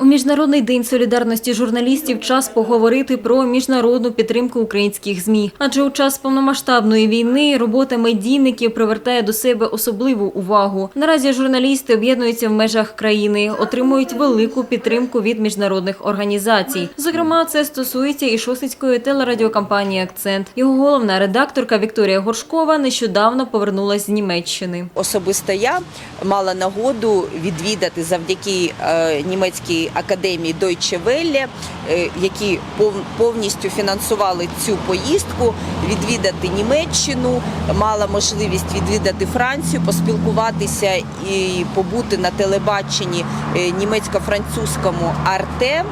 У міжнародний день солідарності журналістів час поговорити про міжнародну підтримку українських змі. Адже у час повномасштабної війни робота медійників привертає до себе особливу увагу. Наразі журналісти об'єднуються в межах країни, отримують велику підтримку від міжнародних організацій. Зокрема, це стосується і шосицької телерадіокомпанії Акцент. Його головна редакторка Вікторія Горшкова нещодавно повернулась з Німеччини. Особисто я мала нагоду відвідати завдяки е, академії Deutsche Welle, е, які повністю фінансували цю поїздку, відвідати Німеччину, мала можливість відвідати Францію, поспілкуватися і побути на телебаченні е, німецько-французькому Арте.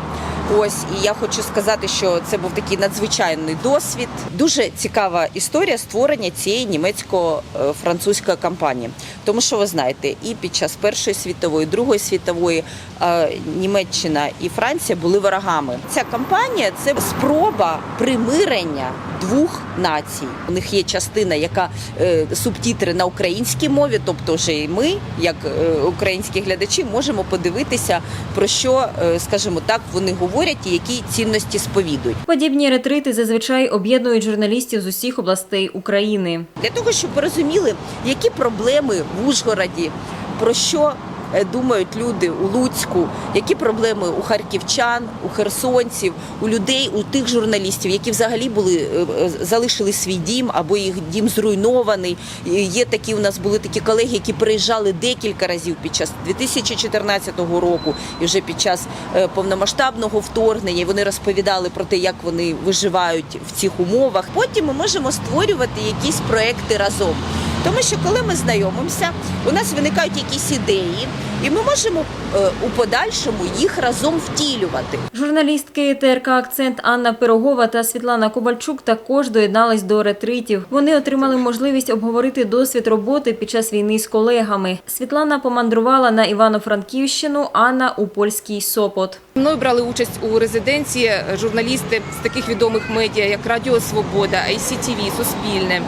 Ось і я хочу сказати, що це був такий надзвичайний досвід. Дуже цікава історія створення цієї німецько-французької компанії. Тому що ви знаєте, і під час Першої світової, Другої світової Німеччина і Франція були ворогами. Ця кампанія це спроба примирення двох націй. У них є частина, яка е, субтітри на українській мові, тобто вже і ми, як е, українські глядачі, можемо подивитися про що, е, скажімо так, вони говорять і які цінності сповідують. Подібні ретрити зазвичай об'єднують журналістів з усіх областей України. Для того, щоб розуміли, які проблеми в Ужгороді, про що думають люди у Луцьку, які проблеми у харківчан, у херсонців, у людей, у тих журналістів, які взагалі були е, е, залишили свій дім або їх дім зруйнований. Є такі у нас були такі колеги, які приїжджали декілька разів під час 2014 року і вже під час е, повномасштабного вторгнення. Вони розповідали про те, як вони виживають в цих умовах. Потім ми можемо створювати якісь проекти разом. Тому що коли ми знайомимося, у нас виникають якісь ідеї, і ми можемо е, у подальшому їх разом втілювати. Журналістки ТРК Акцент Анна Пирогова та Світлана Ковальчук також доєднались до ретритів. Вони отримали можливість обговорити досвід роботи під час війни з колегами. Світлана помандрувала на Івано-Франківщину, Анна у польський Сопот. Мною брали участь у резиденції журналісти з таких відомих медіа, як Радіо Свобода, ICTV, Суспільне.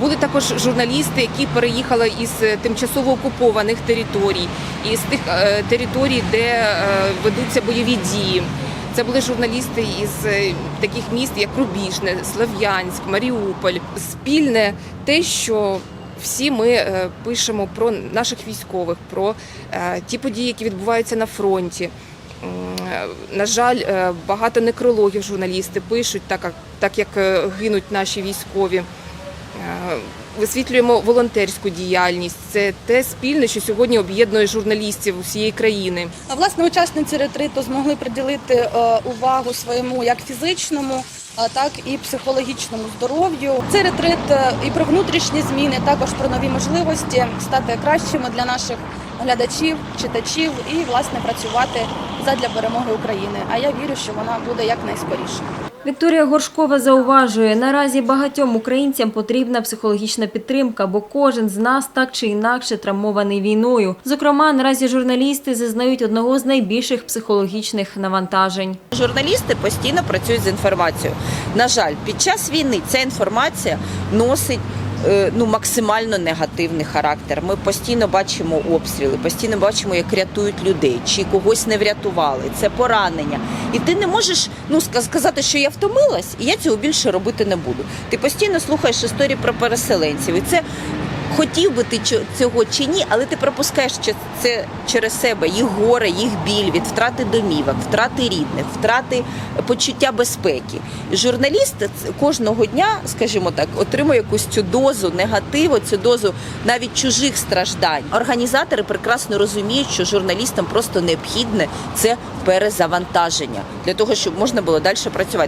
Були також журналісти, які переїхали із е, тимчасово окупованих територій, із тих е, територій, де е, ведуться бойові дії. Це були журналісти із таких міст, як Рубіжне, Слов'янськ, Маріуполь. Спільне те, що всі ми пишемо про наших військових, про ті події, які відбуваються на фронті. На жаль, багато некрологів журналісти пишуть, так як, гинуть наші військові. Е, Висвітлюємо волонтерську діяльність. Це те спільне, що сьогодні об'єднує журналістів усієї країни. А, Власне, учасниці ретриту змогли приділити е, увагу своєму як фізичному, а так і психологічному здоров'ю. Цей ретрит е, і про внутрішні зміни, також про нові можливості стати кращими для наших глядачів, читачів і власне працювати задля перемоги України. А я вірю, що вона буде якнайскоріше. Вікторія Горшкова зауважує, наразі багатьом українцям потрібна психологічна підтримка, бо кожен з нас так чи інакше травмований війною. Зокрема, наразі журналісти зазнають одного з найбільших психологічних навантажень. Журналісти постійно працюють з інформацією. На жаль, під час війни ця інформація носить. Е, Ну, максимально негативний характер. Ми постійно бачимо обстріли, постійно бачимо, як рятують людей, чи когось не врятували. Це поранення. І ти не можеш ну сказати, що я втомилась, і я цього більше робити не буду. Ти постійно слухаєш історії про переселенців, і це хотів би ти цього чи ні, але ти пропускаєш це через себе їх горе, їх біль від втрати домівок, втрати рідних, втрати почуття безпеки. Журналіст кожного дня, скажімо так, отримує якусь цю дозу негативу, цю дозу навіть чужих страждань. Організатори прекрасно розуміють, що журналістам просто необхідне це перезавантаження для того, щоб можна було далі працювати.